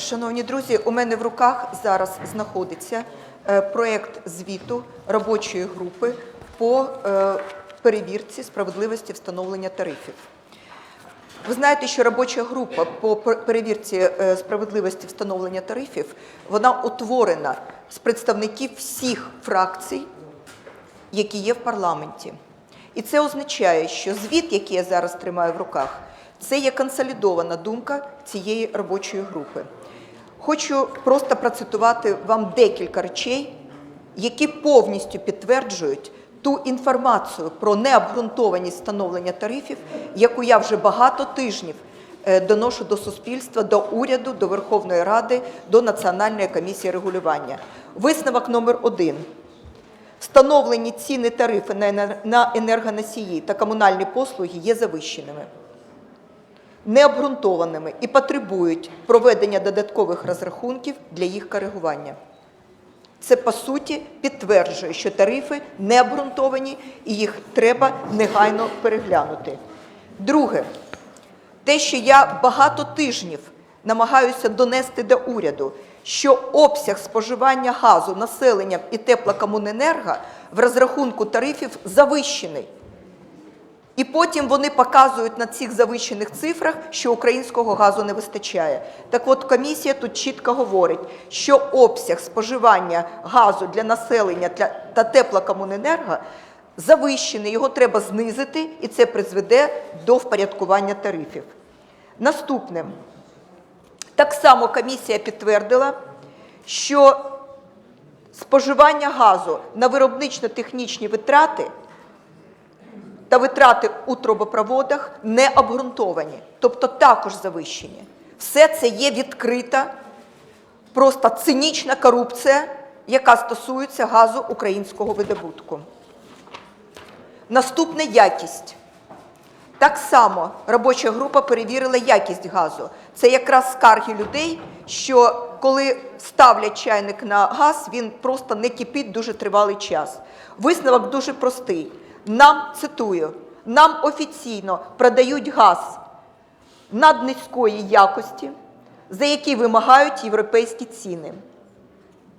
Шановні друзі, у мене в руках зараз знаходиться е, проект звіту робочої групи по е, перевірці справедливості встановлення тарифів. Ви знаєте, що робоча група по перевірці е, справедливості встановлення тарифів вона утворена з представників всіх фракцій, які є в парламенті. І це означає, що звіт, який я зараз тримаю в руках, це є консолідована думка цієї робочої групи. Хочу просто процитувати вам декілька речей, які повністю підтверджують ту інформацію про необґрунтованість встановлення тарифів, яку я вже багато тижнів е, доношу до суспільства, до уряду, до Верховної Ради, до Національної комісії регулювання. Висновок номер один. Встановлені ціни тарифи на енергоносії та комунальні послуги є завищеними, необґрунтованими і потребують проведення додаткових розрахунків для їх коригування. Це по суті підтверджує, що тарифи не обґрунтовані і їх треба негайно переглянути. Друге, те, що я багато тижнів намагаюся донести до уряду, що обсяг споживання газу населенням і теплокомуненерго в розрахунку тарифів завищений. І потім вони показують на цих завищених цифрах, що українського газу не вистачає. Так от комісія тут чітко говорить, що обсяг споживання газу для населення та теплокомуненерго завищений, його треба знизити, і це призведе до впорядкування тарифів. Наступне. Так само комісія підтвердила, що споживання газу на виробнично-технічні витрати та витрати у трубопроводах не обґрунтовані, тобто також завищені. Все це є відкрита, просто цинічна корупція, яка стосується газу українського видобутку. Наступне якість. Так само робоча група перевірила якість газу. Це якраз скарги людей, що коли ставлять чайник на газ, він просто не кипить дуже тривалий час. Висновок дуже простий. Нам цитую, нам офіційно продають газ наднизької якості, за які вимагають європейські ціни.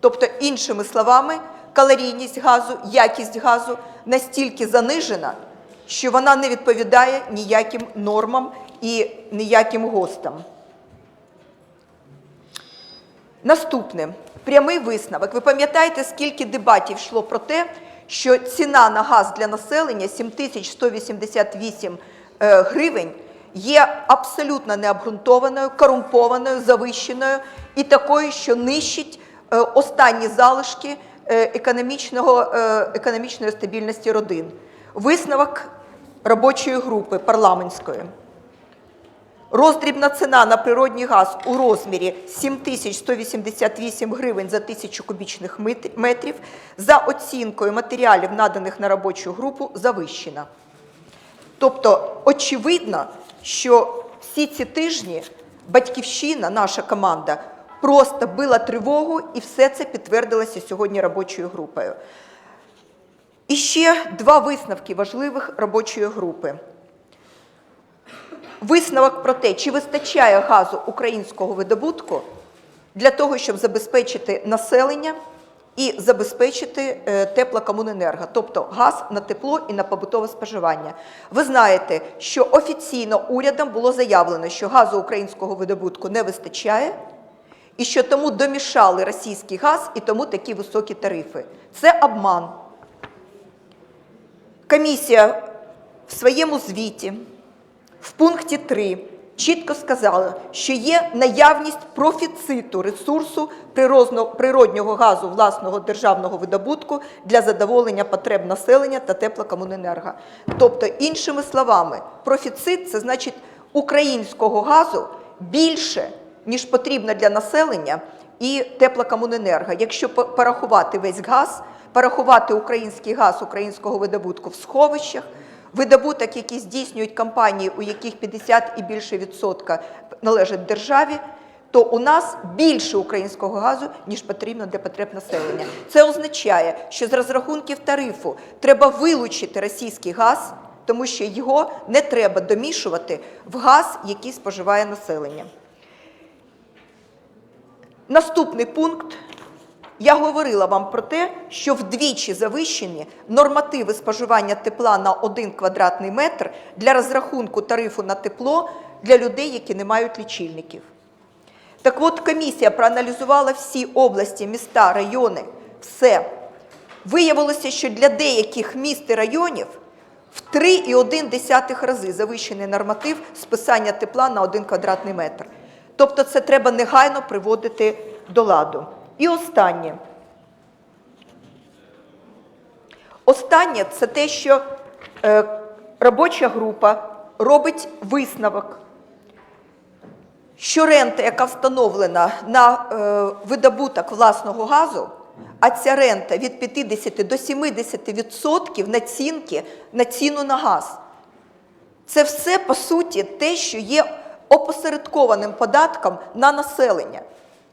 Тобто, іншими словами, калорійність газу, якість газу настільки занижена, що вона не відповідає ніяким нормам і ніяким ГОСТам. Наступне прямий висновок. Ви пам'ятаєте, скільки дебатів йшло про те, що ціна на газ для населення 7188 е, гривень є абсолютно необґрунтованою, корумпованою, завищеною і такою, що нищить е, останні залишки е, економічного, економічної стабільності родин. Висновок робочої групи парламентської. Роздрібна ціна на природній газ у розмірі 7188 гривень за тисячу кубічних метрів за оцінкою матеріалів, наданих на робочу групу, завищена. Тобто, очевидно, що всі ці тижні батьківщина, наша команда, просто била тривогу, і все це підтвердилося сьогодні робочою групою. І ще два висновки важливих робочої групи. Висновок про те, чи вистачає газу українського видобутку для того, щоб забезпечити населення і забезпечити е, теплокомуненерго, тобто газ на тепло і на побутове споживання. Ви знаєте, що офіційно урядом було заявлено, що газу українського видобутку не вистачає, і що тому домішали російський газ і тому такі високі тарифи. Це обман. Комісія в своєму звіті в пункті 3 чітко сказала, що є наявність профіциту ресурсу природнього газу власного державного видобутку для задоволення потреб населення та теплокомуненерго. Тобто, іншими словами, профіцит це значить українського газу більше, ніж потрібно для населення і теплокомуненерго. Якщо порахувати весь газ, порахувати український газ українського видобутку в сховищах, видобуток, який здійснюють компанії, у яких 50 і більше відсотка належать державі, то у нас більше українського газу, ніж потрібно для потреб населення. Це означає, що з розрахунків тарифу треба вилучити російський газ, тому що його не треба домішувати в газ, який споживає населення. Наступний пункт. Я говорила вам про те, що вдвічі завищені нормативи споживання тепла на 1 квадратний метр для розрахунку тарифу на тепло для людей, які не мають лічильників. Так от комісія проаналізувала всі області, міста, райони, все. Виявилося, що для деяких міст і районів в 3,1 рази завищений норматив списання тепла на 1 квадратний метр. Тобто це треба негайно приводити до ладу. І останнє. Останнє це те, що е, робоча група робить висновок, що рента, яка встановлена на е, видобуток власного газу, а ця рента від 50 до 70% націнки на ціну на газ. Це все, по суті, те, що є опосередкованим податком на населення.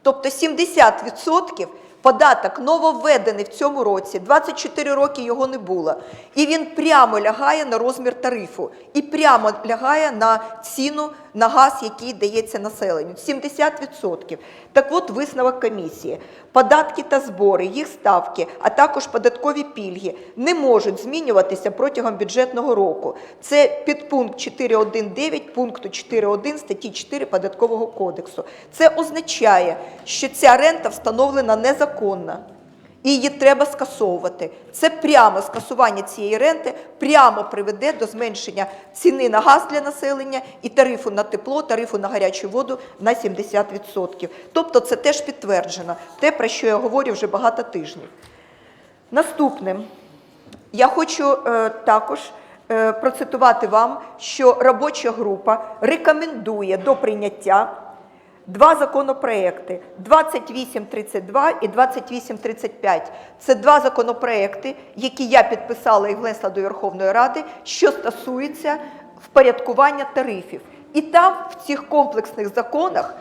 Тобто 70% податок нововведений в цьому році, 24 роки його не було. І він прямо лягає на розмір тарифу і прямо лягає на ціну на газ, який дається населенню. 70%. Так от висновок комісії. Податки та збори, їх ставки, а також податкові пільги не можуть змінюватися протягом бюджетного року. Це підпункт 4.1.9 пункту 4.1 статті 4 Податкового кодексу. Це означає, що ця рента встановлена незаконно. І її треба скасовувати. Це прямо скасування цієї ренти прямо приведе до зменшення ціни на газ для населення і тарифу на тепло, тарифу на гарячу воду на 70%. Тобто це теж підтверджено, те, про що я говорю вже багато тижнів. Наступним я хочу е, також е, процитувати вам, що робоча група рекомендує до прийняття два законопроекти 2832 і 2835. Це два законопроекти, які я підписала і внесла до Верховної Ради, що стосуються впорядкування тарифів. І там в цих комплексних законах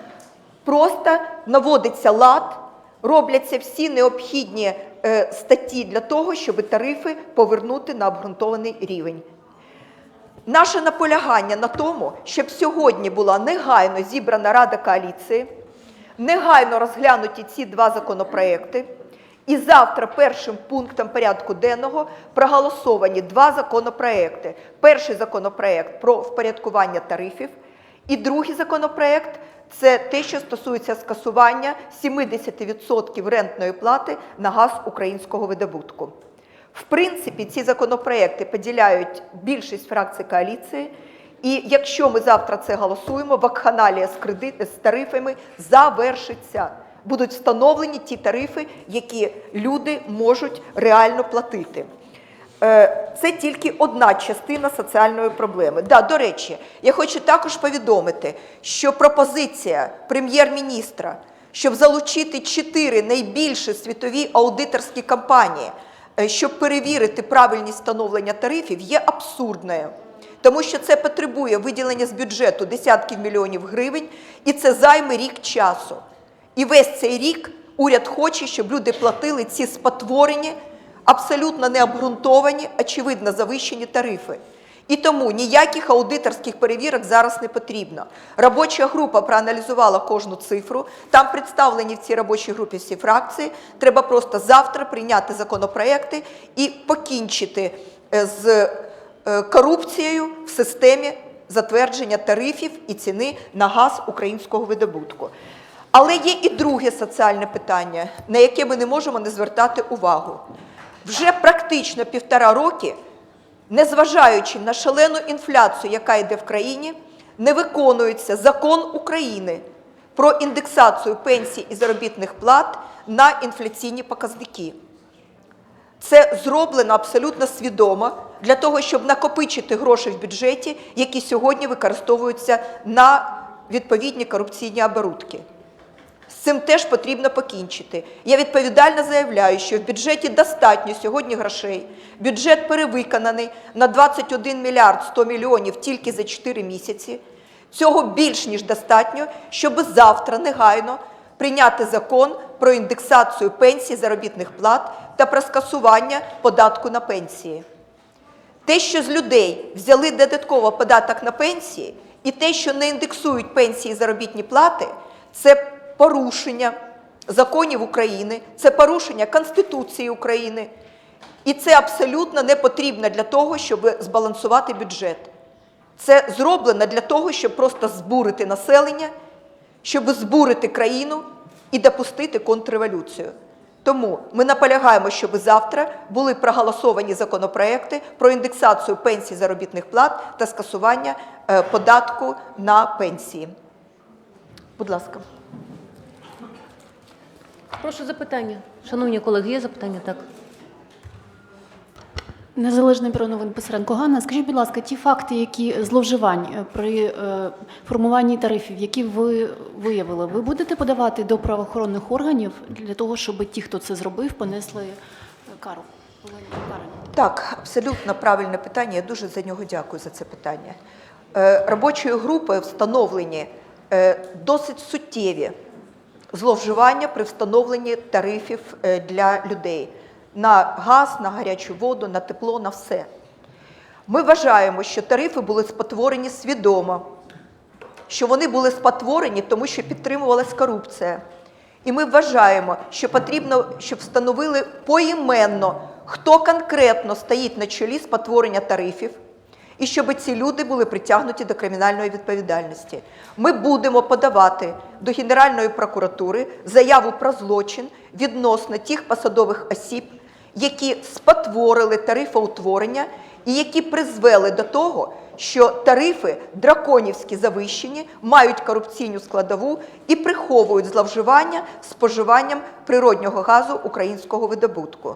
просто наводиться лад, робляться всі необхідні е, статті для того, щоб тарифи повернути на обґрунтований рівень. Наше наполягання на тому, щоб сьогодні була негайно зібрана Рада коаліції, негайно розглянуті ці два законопроекти, і завтра першим пунктом порядку денного проголосовані два законопроекти. Перший законопроект про впорядкування тарифів, і другий законопроект це те, що стосується скасування 70% рентної плати на газ українського видобутку. В принципі, ці законопроекти поділяють більшість фракцій коаліції. І якщо ми завтра це голосуємо, вакханалія з кредит з тарифами завершиться. Будуть встановлені ті тарифи, які люди можуть реально платити. Е, Це тільки одна частина соціальної проблеми. Да, до речі, я хочу також повідомити, що пропозиція прем'єр-міністра, щоб залучити чотири найбільші світові аудиторські компанії, щоб перевірити правильність встановлення тарифів, є абсурдною. Тому що це потребує виділення з бюджету десятків мільйонів гривень, і це займе рік часу. І весь цей рік уряд хоче, щоб люди платили ці спотворені, абсолютно необґрунтовані, очевидно завищені тарифи. І тому ніяких аудиторських перевірок зараз не потрібно. Робоча група проаналізувала кожну цифру. Там представлені в цій робочій групі всі фракції. Треба просто завтра прийняти законопроекти і покінчити е, з е, корупцією в системі затвердження тарифів і ціни на газ українського видобутку. Але є і друге соціальне питання, на яке ми не можемо не звертати увагу. Вже практично півтора роки, незважаючи на шалену інфляцію, яка йде в країні, не виконується закон України про індексацію пенсій і заробітних плат на інфляційні показники. Це зроблено абсолютно свідомо для того, щоб накопичити гроші в бюджеті, які сьогодні використовуються на відповідні корупційні оборудки. З цим теж потрібно покінчити. Я відповідально заявляю, що в бюджеті достатньо сьогодні грошей. Бюджет перевиконаний на 21 мільярд 100 мільйонів тільки за 4 місяці. Цього більш ніж достатньо, щоб завтра негайно прийняти закон про індексацію пенсій, заробітних плат та про скасування податку на пенсії. Те, що з людей взяли додатково податок на пенсії, і те, що не індексують пенсії заробітні плати, це порушення законів України, це порушення Конституції України. І це абсолютно не потрібно для того, щоб збалансувати бюджет. Це зроблено для того, щоб просто збурити населення, щоб збурити країну і допустити контрреволюцію. Тому ми наполягаємо, щоб завтра були проголосовані законопроекти про індексацію пенсій заробітних плат та скасування е, податку на пенсії. Будь ласка. Прошу запитання. Шановні колеги, є запитання? Так. Незалежне бюро новин Писаренко Ганна, скажіть, будь ласка, ті факти, які зловживань е, при е, формуванні тарифів, які ви виявили, ви будете подавати до правоохоронних органів для того, щоб ті, хто це зробив, понесли е, кару? Так, абсолютно правильне питання. Я дуже за нього дякую за це питання. Е, Робочою групою встановлені е, досить суттєві зловживання при встановленні тарифів е, для людей на газ, на гарячу воду, на тепло, на все. Ми вважаємо, що тарифи були спотворені свідомо, що вони були спотворені, тому що підтримувалась корупція. І ми вважаємо, що потрібно, щоб встановили поіменно, хто конкретно стоїть на чолі спотворення тарифів, і щоб ці люди були притягнуті до кримінальної відповідальності. Ми будемо подавати до Генеральної прокуратури заяву про злочин відносно тих посадових осіб, які спотворили тарифоутворення і які призвели до того, що тарифи драконівські завищені, мають корупційну складову і приховують зловживання споживанням природнього газу українського видобутку.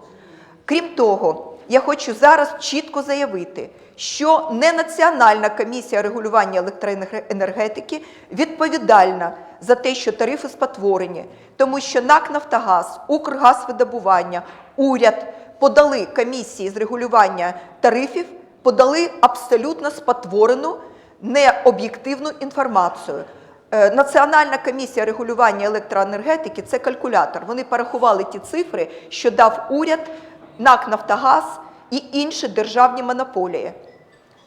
Крім того, я хочу зараз чітко заявити, що не Національна комісія регулювання електроенергетики відповідальна за те, що тарифи спотворені, тому що НАК «Нафтогаз», «Укргазвидобування», уряд подали комісії з регулювання тарифів, подали абсолютно спотворену, необ'єктивну інформацію. Е, Національна комісія регулювання електроенергетики це калькулятор. Вони порахували ті цифри, що дав уряд, НАК Нафтогаз і інші державні монополії.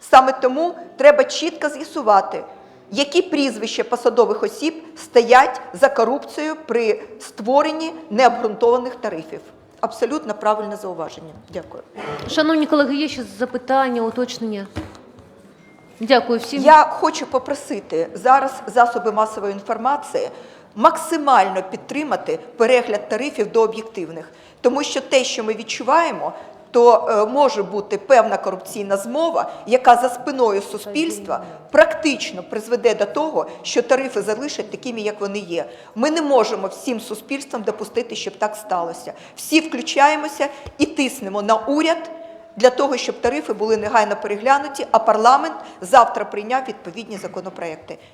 Саме тому треба чітко з'ясувати, які прізвища посадових осіб стоять за корупцією при створенні необґрунтованих тарифів. Абсолютно правильне зауваження. Дякую. Шановні колеги, є ще запитання, уточнення? Дякую всім. Я хочу попросити зараз засоби масової інформації максимально підтримати перегляд тарифів до об'єктивних, тому що те, що ми відчуваємо, то е, може бути певна корупційна змова, яка за спиною суспільства практично призведе до того, що тарифи залишать такими, як вони є. Ми не можемо всім суспільством допустити, щоб так сталося. Всі включаємося і тиснемо на уряд для того, щоб тарифи були негайно переглянуті, а парламент завтра прийняв відповідні законопроекти.